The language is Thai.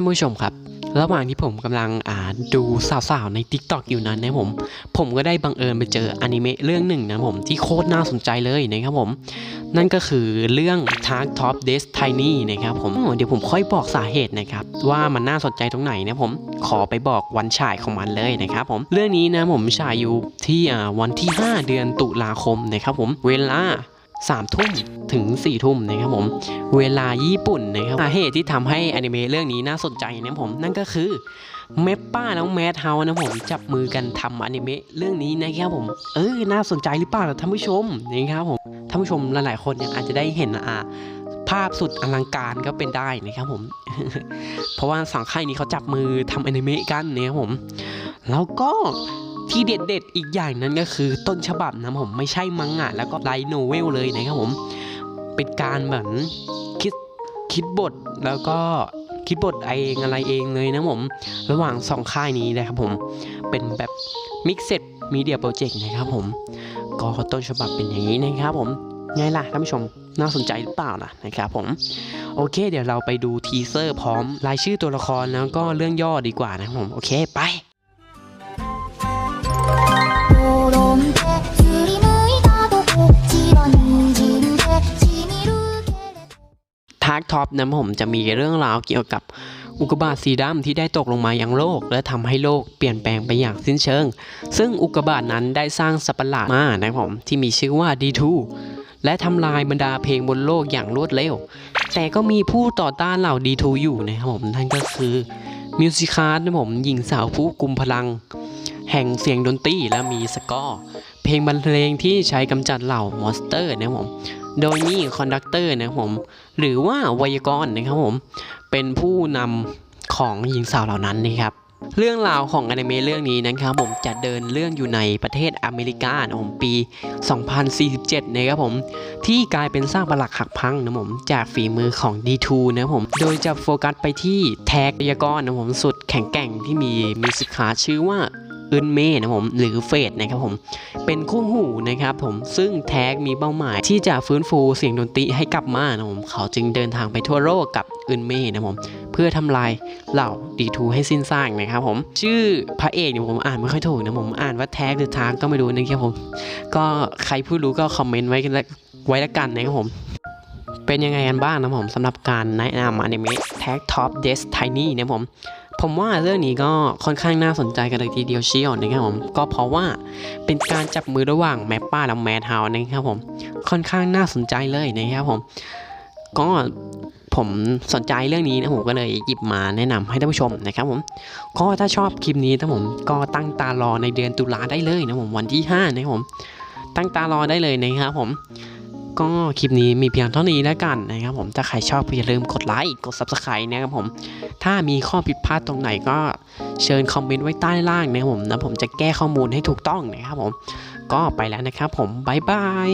านผู้ชมครับ ระหว่างที่ผมกำลังอ่านดูสาวๆใน t ิ k t o k อยู่นั้นนะผม ผมก็ได้บังเอิญไปเจออนิเมะเรื่องหนึ่งนะผมที่โคตรน่าสนใจเลยนะครับผม นั่นก็คือเรื่อง Tark Top Destiny นะครับผมเดี๋ยวผมค่อยบอกสาเหตุนะครับ ว่ามันน่าสนใจตรงไหนนะผมขอไปบอกวันฉายของมันเลยนะครับผมเรื่องนี้นะผมฉายอยู่ที่อ่าวันที่ 5 เดือนตุลาคมนะครับผมเวลา สามทุ่มถึง4ี่ทุ่มนะครับผม เวลาญี่ปุ่นนะครับสาเหตุที่ทำให้อนิเมะเรื่องนี้น่าสนใจนะผมนั่นก็คือเมปป้าแล้วแมทเฮานะผมจับมือกันทำอนิเมะเรื่องนี้นะครับผมเออน่าสนใจหรือเปล่าท่านผู้ชมนะครับผมท่านผู้ชมหลายๆคนเนี่ยอาจจะได้เห็นอ่าภาพสุดอลังการก็เป็นได้นะครับผม เพราะว่าสองค่ายนี้เขาจับมือทำอนิเมะกันนะครับผม แล้วก็ ที่เด็ดๆ อีกอย่างนั้นก็คือต้นฉบับนะผมไม่ใช่มังงะแล้วก็ไลท์โนเวลเลยนะครับผม เป็นการเหมือนคิดคิดบทแล้วก็คิดบทเองอะไรเองเลยนะผม ระหว่างสองค่ายนี้นะครับผม เป็นแบบมิกเซ d มีเดียโปรเจกต์นะครับผม ก็ต้นฉบับเป็นอย่างนี้นะครับผมไงล่ะท่านผู้ชมน่าสนใจหรือเปล่าล่ะนะครับผม โอเค เดี๋ยวเราไปดูทีเซอร์พร้อมรายชื่อตัวละครแล้วก็เรื่องย่อดีกว่านะผม โอเคไป ร์กท็อปนะผมจะมีเรื่องราวเกี่ยวกับอุกกาบาตสีดำที่ได้ตกลงมายังโลก และทำให้โลกเปลี่ยนแปลงไปอย่างสิ้นเชิง ซึ่งอุกกาบาตนั้นได้สร้างสัตว์ประหลาดมานะผมที่มีชื่อว่า D2 และทำลายบรรดาเพลงบนโลกอย่างรวดเร็ว แต่ก็มีผู้ต่อต้านเหล่า D2 อยู่นะครับผมนั่นก็คือมิวสิคาร์นะผมหญิงสาวผู้กุมพลัง แห่งเสียงดนตรีและมีสกอร์ เพลงบรรเลงที่ใช้กำจัดเหล่ามอนสเตอร์นะครับผม โดยนี่คอนดักเตอร์นะครับผมหรือว่าไวยากรณ์นะครับผมเป็นผู้นำของหญิงสาวเหล่านั้นนะครับเรื่องราวของอนิเมะเรื่องนี้นะครับผมจะเดินเรื่องอยู่ในประเทศอเมริกานะผมปี 2047 นะครับผม ที่กลายเป็นสร้างปรักหักพังนะผมจากฝีมือของ D2 นะผม โดยจะโฟกัสไปที่แท็กยากรนะผมสุดแข็งแกร่งที่มีมิสิคาชื่อว่า อึนเม่นะผมหรือเฟดนะครับผมเป็นคู่หูนะครับผมซึ่งแท็กมีเป้าหมายที่จะฟื้นฟูเสียงดนตรีให้กลับมานะผมเขาจึงเดินทางไปทั่วโลกกับอึนเม่นะผมเพื่อทำลายเหล่าดีทูให้สิ้นซากนะครับผมชื่อพระเอกเนี่ยผมอ่านไม่ค่อยถูกนะผมอ่านว่าแท็กหรือทางก็ไม่รู้นะครับผมก็ใครผู้รู้ก็คอมเมนต์ไว้กันไว้ละกันนะครับผมเป็นยังไงกันบ้างนะผมสำหรับการแนะนำอนิเมะ Tag Top Des Tiny เนี่ยผม ผมว่าเรื่องนี้ก็ค่อนข้างน่าสนใจกันเลยทีเดียวเชียวนะครับผมก็เพราะว่าเป็นการจับมือระหว่างแมปป้าและแมทเฮานะครับผมค่อนข้างน่าสนใจเลยนะครับผมก็ผมสนใจเรื่องนี้นะผมก็เลยหยิบมาแนะนำให้ท่านผู้ชมนะครับผมก็ถ้าชอบคลิปนี้นะผมก็ตั้งตารอในเดือนตุลาได้เลยนะผมวันที่5นะครับผมตั้งตารอได้เลยนะครับผม ก็คลิปนี้มีเพียงเท่านี้แล้วกันนะครับผมถ้าใครชอบอย่าลืมกดไลค์กด Subscribe นะครับผมถ้ามีข้อผิดพลาดตรงไหนก็เชิญคอมเมนต์ไว้ใต้ล่างนะครับผมนะผมจะแก้ข้อมูลให้ถูกต้องนะครับผมก็ไปแล้วนะครับผมบ๊ายบาย